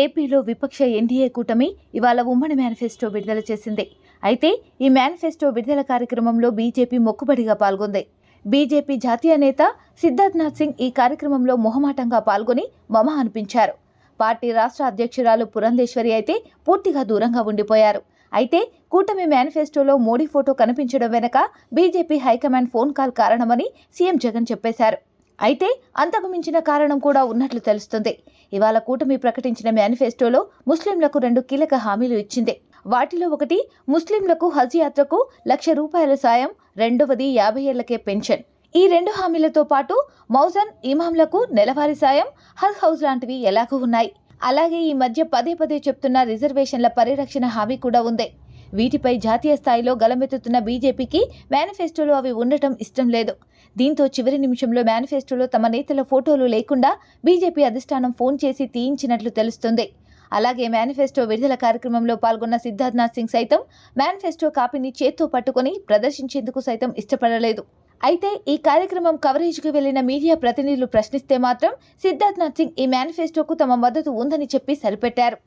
ఏపీలో విపక్ష ఎన్డీఏ కూటమి ఇవాళ ఉమ్మడి మేనిఫెస్టో విడుదల చేసింది. అయితే ఈ మేనిఫెస్టో విడుదల కార్యక్రమంలో బీజేపీ మొక్కుబడిగా పాల్గొంది. బీజేపీ జాతీయ నేత సిద్ధార్థ్ నాథ్ సింగ్ ఈ కార్యక్రమంలో మొహమాటంగా పాల్గొని మమ అనిపించారు. పార్టీ రాష్ట్ర అధ్యక్షురాలు పురంధేశ్వరి అయితే పూర్తిగా దూరంగా ఉండిపోయారు. అయితే కూటమి మేనిఫెస్టోలో మోడీ ఫోటో కనిపించడం వెనక BJP high command phone call కారణమని సీఎం జగన్ చెప్పేశారు. అయితే అంతకు మించిన కారణం కూడా ఉన్నట్లు తెలుస్తుంది. ఇవాళ కూటమి ప్రకటించిన మేనిఫెస్టోలో ముస్లింలకు రెండు కీలక హామీలు ఇచ్చింది. వాటిలో ఒకటి ముస్లింలకు హజ్ యాత్రకు లక్ష రూపాయల సాయం రెండవది యాభై ఏళ్ళకే పెన్షన్. ఈ రెండు హామీలతో పాటు మౌజన్ ఇమాంలకు నెలవారీ సాయం హజ్ హౌస్ లాంటివి ఎలాగూ ఉన్నాయి. అలాగే ఈ మధ్య పదే పదే చెప్తున్న రిజర్వేషన్ల పరిరక్షణ హామీ కూడా ఉంది. వీటిపై జాతీయ స్థాయిలో గలమెత్తుతున్న బీజేపీకి మేనిఫెస్టోలో అవి ఉండటం ఇష్టం లేదు. దీంతో చివరి నిమిషంలో మేనిఫెస్టోలో తమ నేతల ఫోటోలు లేకుండా బీజేపీ అధిష్టానం ఫోన్ చేసి తీయించినట్లు తెలుస్తుంది. అలాగే మేనిఫెస్టో విడుదల కార్యక్రమంలో పాల్గొన్న సిద్ధార్థనాథ్ సింగ్ సైతం మేనిఫెస్టో కాపీని చేత్తో పట్టుకొని ప్రదర్శించేందుకు సైతం ఇష్టపడలేదు. అయితే ఈ కార్యక్రమం కవరేజ్కి వెళ్ళిన మీడియా ప్రతినిధులు ప్రశ్నిస్తే మాత్రం సిద్ధార్థనాథ్ సింగ్ ఈ మేనిఫెస్టోకు తమ మద్దతు ఉందని చెప్పి సరిపెట్టారు.